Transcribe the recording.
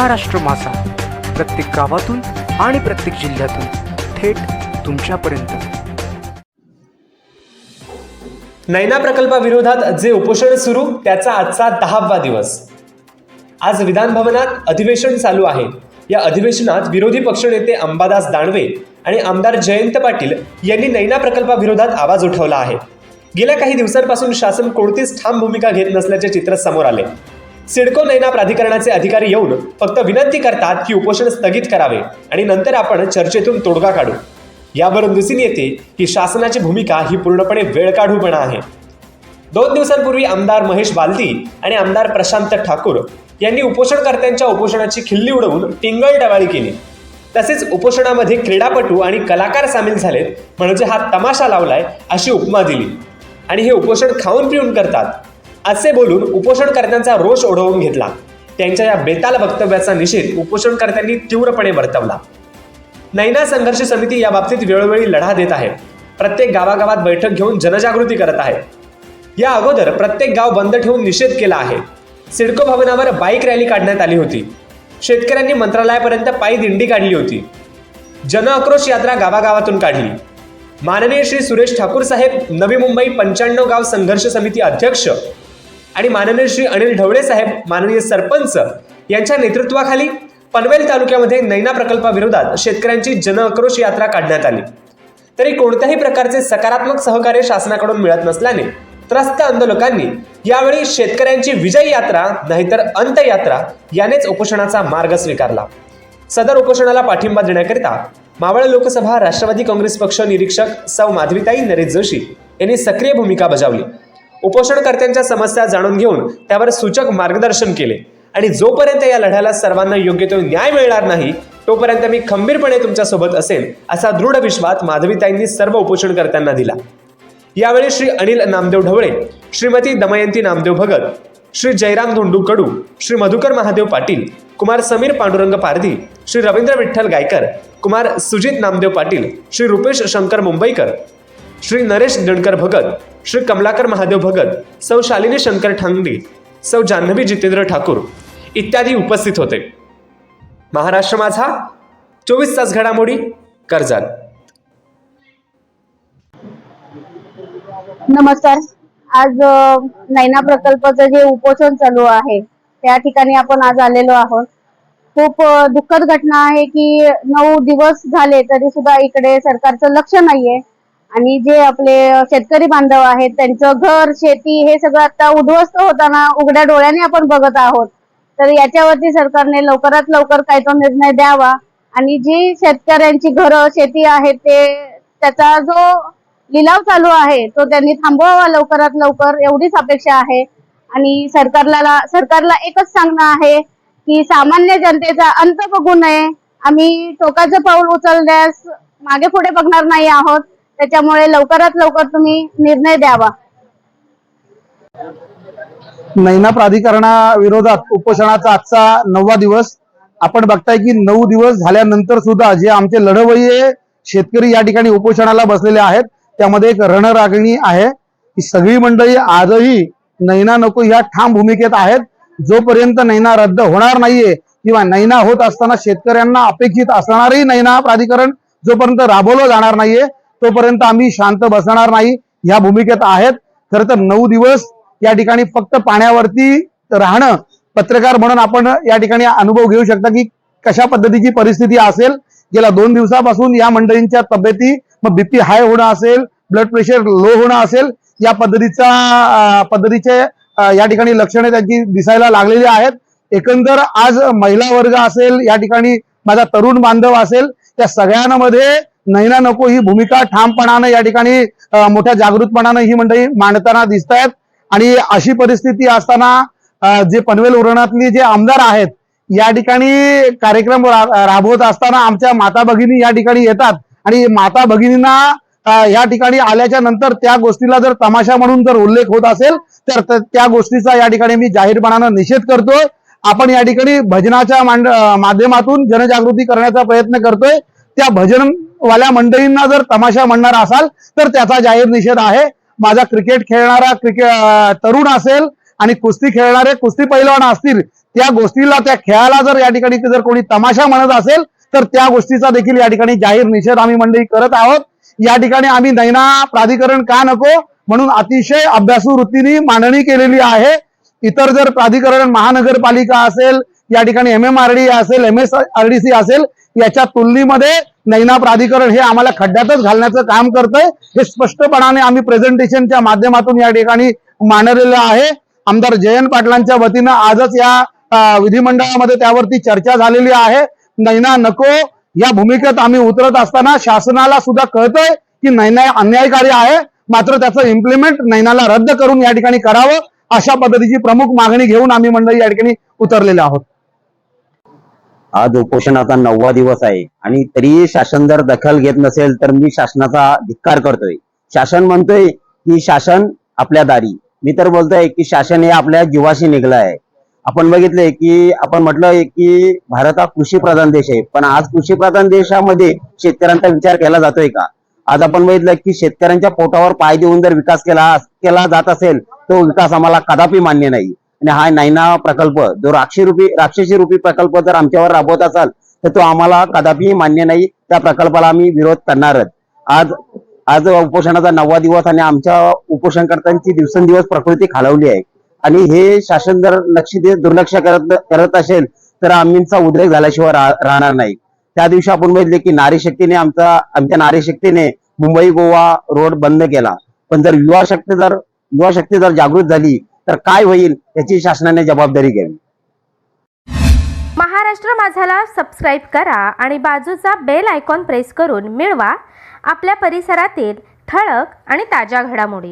महाराष्ट्र मासा. प्रत्येक गावातून आणि प्रत्येक जिल्ह्यातून थेट तुमच्यापर्यंत. नैना प्रकल्पाविरोधात जे उपोषण सुरू त्याचा आजचा दहावा दिवस. आज विधान भवनात अधिवेशन चालू आहे. या अधिवेशनात विरोधी पक्षनेते अंबादास दानवे आणि आमदार जयंत पाटील यांनी नैना प्रकल्पाविरोधात आवाज उठवला आहे. गेल्या काही दिवसांपासून शासन कोणतीच ठाम भूमिका घेत नसल्याचे चित्र समोर आले. सिडको नैना प्राधिकरणाचे अधिकारी येऊन फक्त विनंती करतात की उपोषण स्थगित करावे आणि नंतर आपण चर्चेतून तोडगा काढू. यावरून दिसून येते की शासनाची भूमिका ही पूर्णपणे वेळकाढूपणा आहे. दोन दिवसांपूर्वी आमदार महेश बालदी आणि आमदार प्रशांत ठाकूर यांनी उपोषणकर्त्यांच्या उपोषणाची खिल्ली उडवून टिंगल टवाळी केली. तसेच उपोषणामध्ये क्रीडापटू आणि कलाकार सामील झालेत म्हणजे हा तमाशा लावलाय अशी उपमा दिली. आणि हे उपोषण खाऊन पिऊन करतात. असे बोलून उपोषणकर्त्यांचा रोष ओढवून घेतला. त्यांच्या या बेताल वक्तव्याचा निषेध उपोषणकर्त्यांनी तीव्रपणे वर्तवला. नैना संघर्ष समिती या बाबतीत वेळोवेळी लढा देत आहे. प्रत्येक गावागावात बैठक घेऊन जनजागृती करत आहे. या अगोदर प्रत्येक गाव बंद ठेवून निषेध केला आहे. सिडको भवनावर बाईक रॅली काढण्यात आली होती. शेतकऱ्यांनी मंत्रालयापर्यंत पायी दिंडी काढली होती. जन आक्रोश यात्रा गावागावातून काढली. माननीय श्री सुरेश ठाकूर साहेब नवी मुंबई पंच्याण्णव गाव संघर्ष समिती अध्यक्ष आणि माननीय श्री अनिल ढवळे साहेब माननीय सरपंच यांच्या नेतृत्वाखाली पनवेल तालुक्यामध्ये नैना प्रकल्पाविरोधात शेतकऱ्यांची जनआक्रोश यात्रा काढण्यात आली. तरी कोणत्याही प्रकारचे सकारात्मक सहकार्य शासनाकडून मिळत नसल्याने त्रस्त आंदोलकांनी यावेळी शेतकऱ्यांची विजय यात्रा नाहीतर अंतयात्रा यानेच उपोषणाचा मार्ग स्वीकारला. सदर उपोषणाला पाठिंबा देण्याकरिता मावळ लोकसभा राष्ट्रवादी काँग्रेस पक्ष निरीक्षक सौ माधवीताई नरेश जोशी यांनी सक्रिय भूमिका बजावली. उपोषणकर्त्यांच्या समस्या जाणून घेऊन त्यावर सूचक मार्गदर्शन केले. आणि जोपर्यंत या लढ्याला सर्वांना योग्य तो न्याय मिळणार नाही तोपर्यंत मी खंबीरपणे तुमच्यासोबत असेल असा दृढ विश्वास माधवीताईंनी सर्व उपोषणकर्त्यांना दिला. यावेळी श्री अनिल नामदेव ढवळे श्रीमती दमयंती नामदेव भगत श्री जयराम धोंडू कडू श्री मधुकर महादेव पाटील कुमार समीर पांडुरंग पारधी श्री रवींद्र विठ्ठल गायकर कुमार सुजित नामदेव पाटील श्री रुपेश शंकर मुंबईकर श्री नरेश दणकर भगत श्री कमलाकर महादेव भगत सौ शालिनी शंकर ठांगडी सौ जान्हवी जितेंद्र ठाकूर इत्यादी उपस्थित होते. महाराष्ट्र माझा चोवीस तास घडामोडी कर्जत. नमस्कार. आज नैना प्रकल्पाचं जे उपोषण चालू आहे त्या ठिकाणी आपण आज आलेलो आहोत. खूप दुःखद घटना आहे की नऊ दिवस झाले तरी सुद्धा इकडे सरकारचं लक्ष नाहीये. आणि जे आपले शेतकरी बांधव आहेत त्यांचं घर शेती हे सगळं आता उद्ध्वस्त होताना उघड्या डोळ्याने आपण बघत आहोत. तर याच्यावरती सरकारने लवकरात लवकर काही तो निर्णय द्यावा आणि जी शेतकऱ्यांची घरं शेती आहे ते त्याचा जो लिलाव चालू आहे तो त्यांनी थांबवावा लवकरात लवकर एवढीच अपेक्षा आहे. आणि सरकारला सरकारला एकच सांगणं आहे की सामान्य जनतेचा अंत बघू नये. आम्ही टोकाचं पाऊल उचलण्यास मागे पुढे बघणार नाही आहोत. त्याच्यामुळे लवकरात लवकर तुम्ही निर्णय द्यावा. नैना प्राधिकरणाविरोधात उपोषणाचा आजचा नववा दिवस. आपण बघताय की नऊ दिवस झाल्यानंतर सुद्धा जे आमचे लढवय्ये शेतकरी या ठिकाणी उपोषणाला बसलेले आहेत त्यामध्ये एक रणरागणी आहे. की सगळी मंडळी आजही नैना नको ह्या ठाम भूमिकेत आहेत. जोपर्यंत नैना रद्द होणार नाहीये किंवा नैना होत असताना शेतकऱ्यांना अपेक्षित असणारही नैना प्राधिकरण जोपर्यंत राबवलं जाणार नाहीये तोपर्यंत आम्ही शांत बसणार नाही. ह्या भूमिकेत आहेत. खर तर नऊ दिवस या ठिकाणी फक्त पाण्यावरती राहणं पत्रकार म्हणून आपण या ठिकाणी अनुभव घेऊ शकता की कशा पद्धतीची परिस्थिती असेल. गेल्या दोन दिवसापासून या मंडळींच्या तब्येती मग बीपी हाय होणं असेल ब्लड प्रेशर लो होणं असेल या पद्धतीचा पद्धतीचे या ठिकाणी लक्षणे त्यांची दिसायला लागलेली आहेत. एकंदर आज महिला वर्ग असेल या ठिकाणी माझा तरुण बांधव असेल त्या सगळ्यांमध्ये नैना नको ही भूमिका ठामपणानं या ठिकाणी मोठ्या जागृतपणानं ही मंडळी मांडताना दिसत आहेत आणि अशी परिस्थिती असताना जे पनवेल उरणातली जे आमदार आहेत या ठिकाणी कार्यक्रम राबवत असताना आमच्या माता भगिनी या ठिकाणी येतात. आणि माता भगिनींना या ठिकाणी आल्याच्यानंतर त्या गोष्टीला जर तमाशा म्हणून जर उल्लेख होत असेल तर त्या गोष्टीचा या ठिकाणी मी जाहीरपणानं निषेध करतोय. आपण या ठिकाणी भजनाच्या मांड माध्यमातून जनजागृती करण्याचा प्रयत्न करतोय. त्या भजनवाल्या मंडळींना जर तमाशा म्हणणार असाल तर त्याचा जाहीर निषेध आहे. माझा क्रिकेट खेळणारा क्रिकेट तरुण असेल आणि कुस्ती खेळणारे कुस्ती पैलवान असतील त्या गोष्टीला त्या खेळाला जर या ठिकाणी जर कोणी तमाशा म्हणत असेल तर त्या गोष्टीचा देखील या ठिकाणी जाहीर निषेध आम्ही मंडळी करत आहोत. या ठिकाणी आम्ही नैना प्राधिकरण का नको म्हणून अतिशय अभ्यासू वृत्तीने मांडणी केलेली आहे. इतर जर प्राधिकरण महानगरपालिका असेल या ठिकाणी एम एम आर डी असेल M S R D C असेल याच्या तुलनेमध्ये नैना प्राधिकरण हे आम्हाला खड्ड्यातच घालण्याचं काम करतंय. हे स्पष्टपणाने आम्ही प्रेझेंटेशनच्या माध्यमातून या ठिकाणी मांडलेलं आहे. आमदार जयंत पाटलांच्या वतीनं आजच या विधिमंडळामध्ये त्यावरती चर्चा झालेली आहे. नैना नको. या भूमिकेत आम्ही उतरत असताना शासनाला सुद्धा कळतंय की नैना अन्यायकारी आहे. मात्र त्याचं इम्प्लिमेंट नैनाला रद्द करून या ठिकाणी करावं अशा पद्धतीची प्रमुख मागणी घेऊन आम्ही मंडळी या ठिकाणी उतरलेले आहोत. आज उपोषणाचा नववा दिवस आहे आणि तरीही शासन जर दखल घेत नसेल तर मी शासनाचा धिक्कार करतोय. शासन म्हणतोय की शासन आपल्या दारी. मी तर बोलतोय की शासन हे आपल्या जीवाशी निघलं आहे आपण बघितलंय की आपण म्हटलं की भारत हा कृषी प्रधान देश आहे. पण आज कृषी प्रधान देशामध्ये शेतकऱ्यांचा विचार केला जातोय का? आज आपण बघितलं की शेतकऱ्यांच्या पोटावर पाय देऊन जर विकास केला केला जात असेल तो विकास आम्हाला कदापि मान्य नाही. आणि हा नैना प्रकल्प जो राक्षी रुपी राक्षसी रुपी प्रकल्प जर आमच्यावर राबवत असाल तर तो आम्हाला कदापि मान्य नाही. त्या प्रकल्पाला आम्ही विरोध करणारच. आज आज उपोषणाचा नववा दिवस आणि आमच्या उपोषणकर्त्यांची दिवसेंदिवस प्रकृती खालवली आहे. आणि हे शासन जर लक्ष देत दुर्लक्ष करत करत असेल तर आम्हींचा उद्रेक झाल्याशिवाय रा- राहणार नाही. त्या दिवशी आपण बघितले की नारी शक्तीने आमचा आमच्या नारी शक्तीने मुंबई गोवा रोड बंद केला. पण जर युवा शक्ती जर युवा शक्ती जर जागृत झाली तर काय होईल याची शासनाने जबाबदारी घ्यावी. महाराष्ट्र माझाला सबस्क्राईब करा आणि बाजूचा बेल आयकॉन प्रेस करून मिळवा. आपल्या परिसरातील ठळक आणि ताज्या घडामोडी.